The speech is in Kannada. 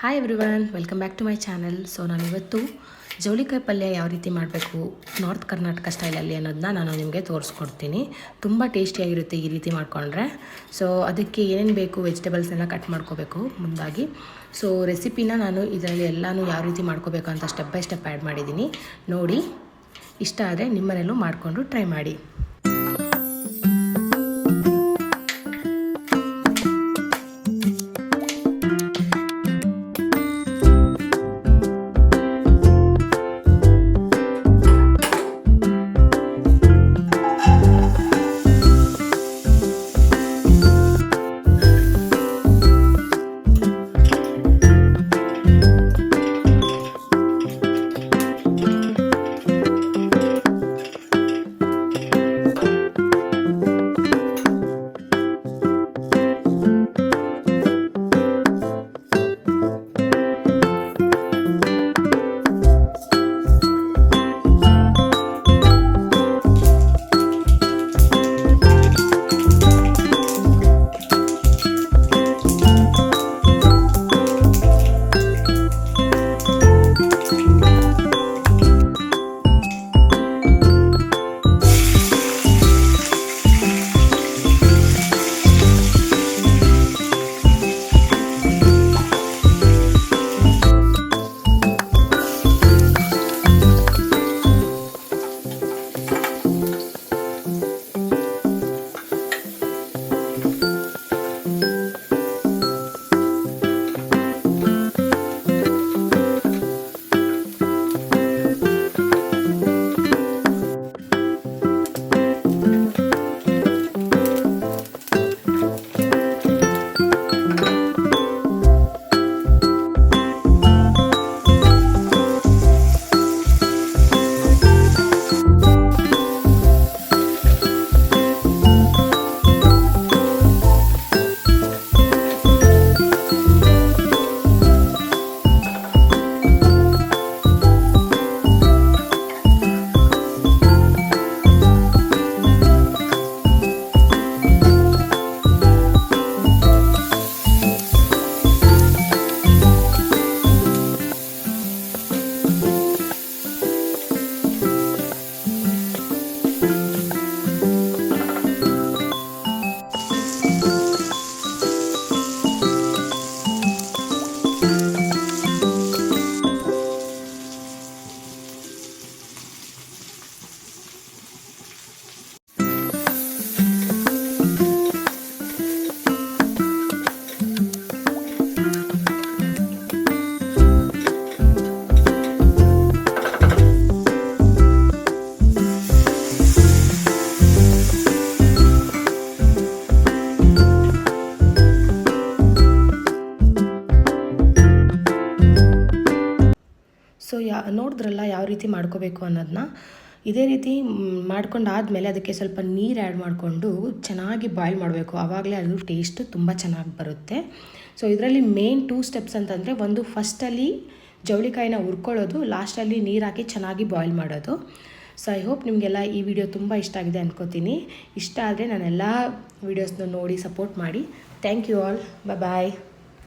Hi everyone welcome back to my channel so ನಾನಿವತ್ತು ಜವಳಿಕಾಯಿ ಪಲ್ಯ ಯಾವ ರೀತಿ ಮಾಡಬೇಕು ನಾರ್ತ್ ಕರ್ನಾಟಕ ಸ್ಟೈಲಲ್ಲಿ ಅನ್ನೋದನ್ನ ನಾನು ನಿಮಗೆ ತೋರಿಸ್ಕೊಡ್ತೀನಿ. ತುಂಬ ಟೇಸ್ಟಿಯಾಗಿರುತ್ತೆ ಈ ರೀತಿ ಮಾಡಿಕೊಂಡ್ರೆ. ಸೊ ಅದಕ್ಕೆ ಏನೇನು ಬೇಕು ವೆಜಿಟೇಬಲ್ಸ್ನೆಲ್ಲ ಕಟ್ ಮಾಡ್ಕೋಬೇಕು ಮುಂದಾಗಿ. ಸೊ ರೆಸಿಪಿನ ನಾನು ಇದರಲ್ಲಿ ಎಲ್ಲನೂ ಯಾವ ರೀತಿ ಮಾಡ್ಕೋಬೇಕು ಅಂತ ಸ್ಟೆಪ್ ಬೈ ಸ್ಟೆಪ್ ಆ್ಯಡ್ ಮಾಡಿದ್ದೀನಿ. ನೋಡಿ, ಇಷ್ಟ ಆದರೆ ನಿಮ್ಮನೆಯಲ್ಲೂ ಮಾಡಿಕೊಂಡು ಟ್ರೈ ಮಾಡಿ. ಸೊ ಯಾ, ನೋಡಿದ್ರಲ್ಲ ಯಾವ ರೀತಿ ಮಾಡ್ಕೋಬೇಕು ಅನ್ನೋದನ್ನ ಇದೇ ರೀತಿ ಮಾಡ್ಕೊಂಡಾದಮೇಲೆ ಅದಕ್ಕೆ ಸ್ವಲ್ಪ ನೀರು ಆ್ಯಡ್ ಮಾಡಿಕೊಂಡು ಚೆನ್ನಾಗಿ ಬಾಯ್ಲ್ ಮಾಡಬೇಕು. ಆವಾಗಲೇ ಅದು ಟೇಸ್ಟ್ ತುಂಬ ಚೆನ್ನಾಗಿ ಬರುತ್ತೆ. ಸೊ ಇದರಲ್ಲಿ ಮೇನ್ ಟೂ ಸ್ಟೆಪ್ಸ್ ಅಂತಂದರೆ ಒಂದು ಫಸ್ಟಲ್ಲಿ ಜವಳಿಕಾಯಿನ ಹುರ್ಕೊಳ್ಳೋದು ಲಾಸ್ಟಲ್ಲಿ ನೀರು ಹಾಕಿ ಚೆನ್ನಾಗಿ ಬಾಯ್ಲ್ ಮಾಡೋದು. ಸೊ ಐ ಹೋಪ್ ನಿಮಗೆಲ್ಲ ಈ ವಿಡಿಯೋ ತುಂಬ ಇಷ್ಟ ಆಗಿದೆ ಅನ್ಕೋತೀನಿ. ಇಷ್ಟ ಆದರೆ ನಾನೆಲ್ಲ ವೀಡಿಯೋಸ್ನ ನೋಡಿ ಸಪೋರ್ಟ್ ಮಾಡಿ. Thank you all bye